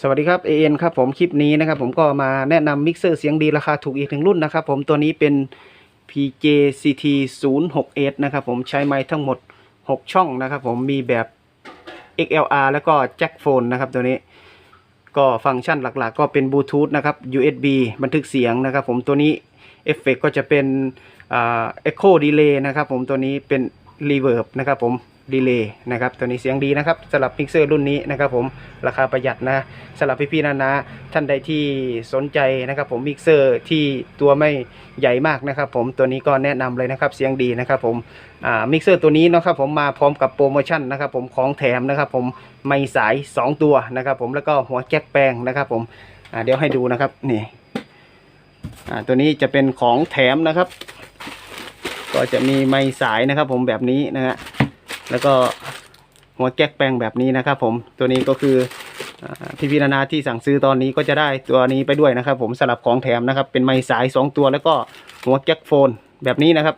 สวัสดีครับ AN ครับผมคลิปนี้นะครับผมก็มาแนะนำมิกเซอร์เสียงดีราคาถูกอีกหนึ่งรุ่นนะครับผมตัวนี้เป็น PJCT 0 6 s นะครับผมใช้ไม้ทั้งหมด 6 ช่องนะครับผมมีแบบ XLR แล้วก็แจ็คโฟนนะครับตัวนี้ ก็ฟังก์ชันหลักๆ ก็เป็นบลูทูธนะครับ USB บันทึกเสียงนะครับผมตัวนี้เอฟเฟกก็จะเป็นเอ่า Echo Delay นะครับผมตัวนี้เป็น Reverb นะครับผม ดีเลย์นะครับตัวนี้เสียงดีนะครับสำหรับมิกเซอร์รุ่นนี้นะครับผมราคาประหยัดนะสำหรับพี่ๆนานาท่านใดที่สนใจนะครับผมมิกเซอร์ที่ตัวไม่ใหญ่มากนะครับผมตัวนี้ก็แนะนำเลยนะครับเสียงดีนะครับผมมิกเซอร์ตัวนี้นะครับผมมาพร้อมกับโปรโมชั่นนะครับผมของแถมนะครับผมไม่สาย 2 ตัวนะครับผมแล้วก็หัวแจ็คแปลงนะครับผมเดี๋ยวให้ดูนะครับนี่ตัวนี้จะเป็นของแถมนะครับ ก็จะมีไม้สายนะครับผมแบบนี้นะฮะ แล้วก็หัวแก๊กแปลงแบบนี้นะครับ ผมตัวนี้ก็คือพี่พินานาที่สั่งซื้อตอนนี้ก็จะได้ตัวนี้ไปด้วยนะครับ ผมสลับของแถมนะครับ เป็นไม้สาย 2 ตัวแล้วก็หัวแก๊กโฟนแบบนี้นะครับ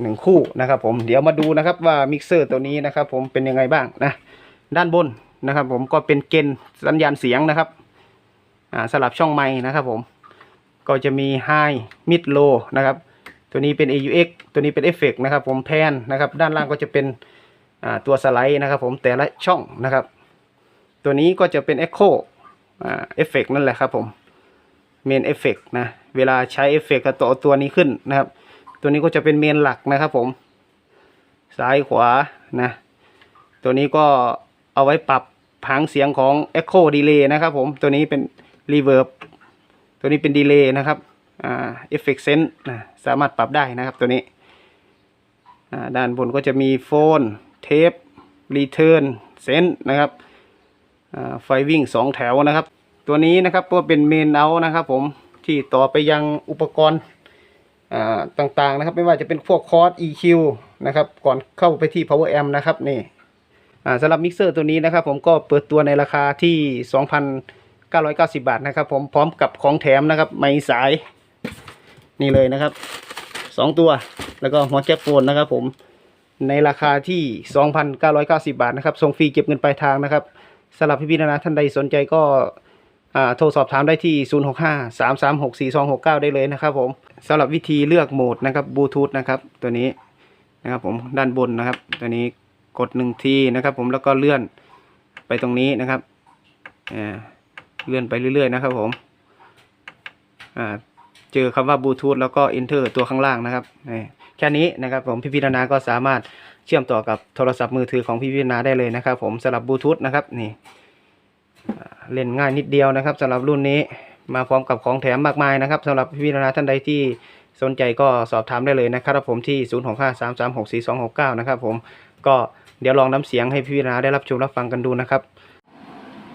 หนึ่งคู่นะครับ ผมเดี๋ยวมาดูนะครับว่ามิกเซอร์ตัวนี้นะครับ ผมเป็นยังไงบ้างนะด้านบนนะครับ ผมก็เป็นเกณฑ์สัญญาณเสียงนะครับสลับช่องไม้นะครับ ผมก็จะมี High Mid Low นะครับ ตัวนี้เป็น AUX ตัวนี้เป็นเอฟเฟกนะครับผมแพนนะครับด้านล่างก็จะเป็นตัวสไลด์นะครับผมแต่ละช่องนะครับ ตัวนี้ก็จะเป็น Echo อ่าเอฟเฟกนั่นแหละครับผมเมนเอฟเฟกนะเวลาใช้เอฟเฟกก็ต่อตัวนี้ขึ้นนะครับ ตัวนี้ก็จะเป็นเมนหลักนะครับผม ซ้ายขวานะตัวนี้ก็เอาไว้ปรับหางเสียงของ Echo Delay นะครับผมตัวนี้เป็น Reverb ตัวนี้เป็น Delay นะครับ เอฟเฟกเซนนะสามารถปรับได้นะครับตัวนี้ด้านบนก็จะมีโฟนเทปรีเทิร์นเซนต์นะครับไฟวิ่งสองแถวนะครับ ตัวนี้นะครับก็เป็นเมนเอานะครับผมที่ต่อไปยังอุปกรณ์ต่างๆนะครับ ไม่ว่าจะเป็นพวกคอร์ส EQ นะครับก่อนเข้าไปที่ Power Amp นะครับนี่สำหรับมิกเซอร์ตัวนี้นะครับ ผมก็เปิดตัวในราคาที่ 2,990 บาทนะครับ ผมพร้อมกับของแถมนะครับไม้สาย นี่เลยนะครับสองตัวแล้วก็หัวแจ็คโฟนนะครับ ผมในราคาที่ 2,990 บาทนะครับส่งฟรีเก็บเงินปลายทางนะครับสำหรับพี่ๆนะนะท่านใดสนใจก็อ่าโทรสอบถามได้ที่ 065-336-4269 ได้เลยนะครับ ผมสำหรับวิธีเลือกโหมดนะครับบลูทูธนะครับ ตัวนี้นะครับ ผมด้านบนนะครับ ตัวนี้กดหนึ่งทีนะครับ ผมแล้วก็เลื่อนไปตรงนี้นะครับอ่าเลื่อนไปเรื่อย ๆ นะครับ ผมอ่า เจอคำว่าบลูทูธแล้วก็ enter ตัวข้างล่างนะครับนี่แค่นี้นะครับผมพี่พิจารณาก็สามารถเชื่อมต่อกับโทรศัพท์มือถือของพี่พิจารณาได้เลยนะครับผมสำหรับบลูทูธนะครับนี่เล่นง่ายนิดเดียวนะครับสำหรับรุ่นนี้มาพร้อมกับของแถมมากมายนะครับสำหรับพี่พิจารณาท่านใดที่สนใจก็สอบถามได้เลยนะครับผมที่ 0653364269 นะครับผมก็เดี๋ยวลองน้ำเสียงให้พี่พิจารณาได้รับชมรับฟังกันดูนะครับ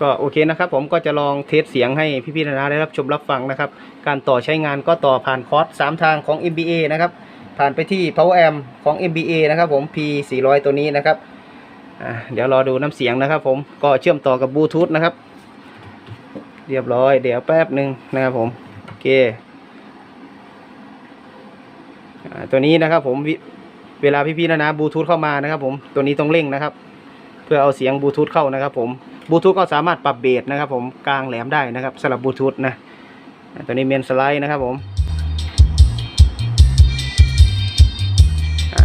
ก็โอเคนะครับ ผมก็จะลองเทสเสียงให้พี่ๆนานาได้รับชมรับฟังนะครับ การต่อใช้งานก็ต่อผ่านคอร์ส3ทางของ MBA นะครับผ่านไปที่ Power Amp ของ MBA นะครับผม P 4 0 0ตัวนี้นะครับเดี๋ยวรอดูน้ำเสียงนะครับผมก็เชื่อมต่อกับบลูทูธนะครับ เรียบร้อย เดี๋ยวแป๊บหนึ่งนะครับผมโอเคอตัวนี้นะครับผมเวลาพี่ๆนานาบลูทูธเข้ามานะครับผมตัวนี้ต้องเร่งนะครับ เพื่อเอาเสียงบลูทูธเข้านะครับผม บลูทูธก็สามารถปรับเบสนะครับ ผมกลางแหลมได้นะครับสำหรับบลูทูธนะตัวนี้เมนสไลด์นะครับผม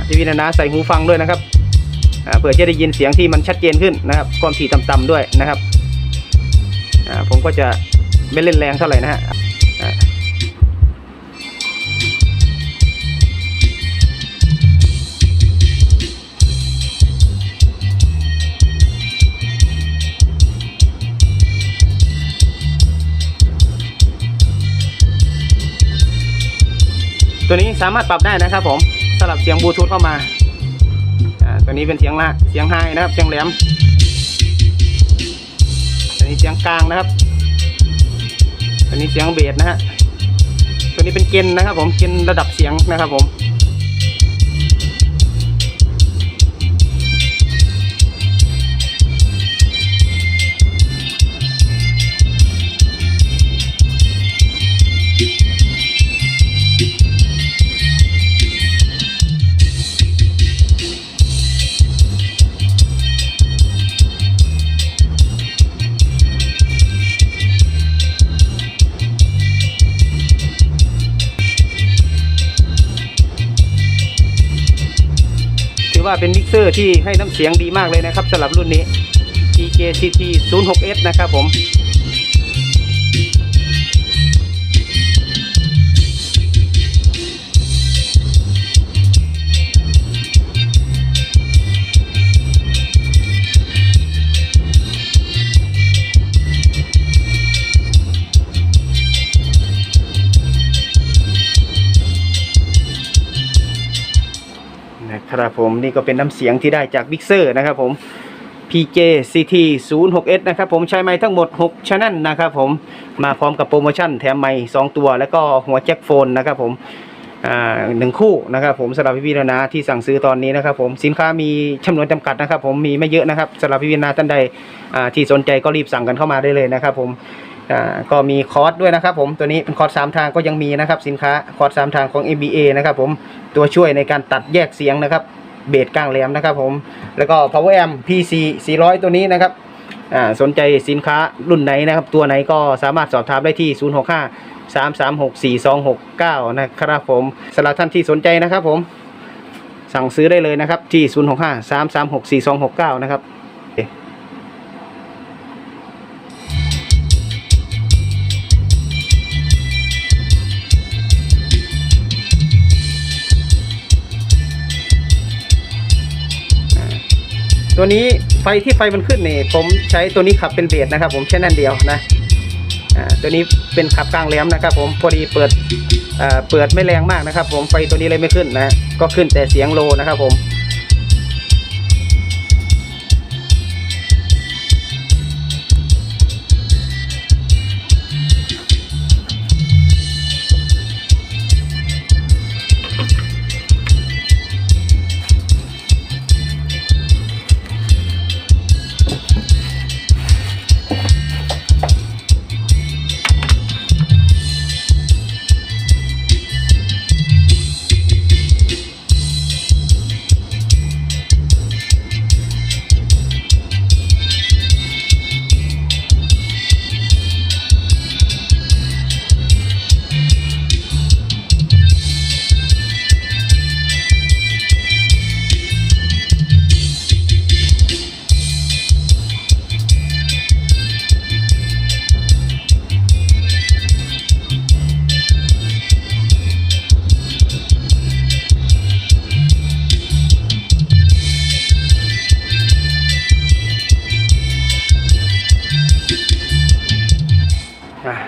พี่วินานาใส่หูฟังด้วยนะครับเพื่อจะได้ยินเสียงที่มันชัดเจนขึ้นนะครับความถี่ต่ำๆด้วยนะครับผมก็จะไม่เล่นแรงเท่าไหร่นะฮะ ตัวนี้สามารถปรับได้นะครับผมสลับเสียงบลูทูธเข้ามาอ่าตัวนี้เป็นเสียงละเสียงไฮนะครับ เสียงแหลมตัวนี้เสียงกลางนะครับตัวนี้เสียงเบสนะฮะตัวนี้เป็นเกณฑ์นะครับ ผมเกณฑ์ระดับเสียงนะครับผม ว่าเป็นมิกเซอร์ที่ให้น้ำเสียงดีมากเลยนะครับสำหรับรุ่นนี้ TJCT 06S นะครับผม นะครับผมนี่ก็เป็นน้ำเสียงที่ได้จากบิ๊กเซอร์นะครับผม PJ CT 06S นะครับผมใช้ไม้ทั้งหมด6ช n น e l นะครับผมมาพร้อมกับโปรโมชั่นแถมไม้2ตัว แล้วก็หัวแจ็คโฟนนะครับผมหนึ่งคู่นะครับผมสำหรับพี่ๆนะที่สั่งซื้อตอนนี้นะครับผมสินค้ามีจำนวนจำกัดนะครับ ผมมีไม่เยอะนะครับสำหรับพี่ๆนะท่านใดที่สนใจก็รีบสั่งกันเข้ามาได้เลยนะครับผม ก็มีคอร์สด้วยนะครับผมตัวนี้เป็นคอร์สสามทางก็ยังมีนะครับสินค้าคอร์สสามทางของ MBA นะครับผมตัวช่วยในการตัดแยกเสียงนะครับเบสกลางแหลมนะครับผมแล้วก็ power amp PC 400 ตัวนี้นะครับอ่าสนใจสินค้ารุ่นไหนนะครับ ตัวไหนก็สามารถสอบถามได้ที่ 065 336 4269 นะครับผมสำหรับท่านที่สนใจนะครับผมสั่งซื้อได้เลยนะครับที่ 065 336 4269 นะครับ ตัวนี้ไฟที่ไฟมันขึ้นนี่ผมใช้ตัวนี้ขับเป็นเบสนะครับ ผมแค่นั้นเดียวนะตัวนี้เป็นขับกลางแหลมนะครับ ผมพอดีเปิดเปิดไม่แรงมากนะครับ ผมไฟตัวนี้เลยไม่ขึ้นนะก็ขึ้นแต่เสียงโลนะครับ ผม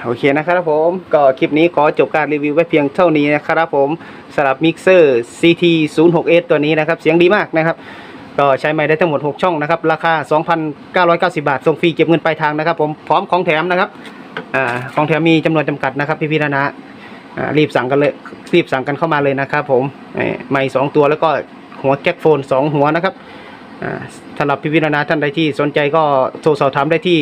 โอเคนะครับผม ก็คลิปนี้ขอจบการรีวิวไว้เพียงเท่านี้นะครับผมสำหรับมิกเซอร์ CT 0 6 s ตัวนี้นะครับ เสียงดีมากนะครับ ก็ใช้ไม้ได้ทั้งหมด 6 ช่องนะครับ ราคา 2,990 บาทส่งฟรีเก็บเงินปลายทางนะครับ ผมพร้อมของแถมนะครับอ่าของแถมมีจำนวนจำกัดนะครับ พี่ๆนะนะอ่ารีบสั่งกันเลยรีบสั่งกันเข้ามาเลยนะครับผมไม้สองตัวแล้วก็หัวแจ็คโฟน 2 หัวนะครับ สำหรับพี่วินาท่านใดที่สนใจก็โทรสอบถามได้ที่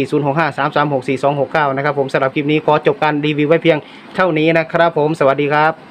0653364269 นะครับผมสำหรับคลิปนี้ขอจบการรีวิวไว้เพียงเท่านี้นะครับผมสวัสดีครับ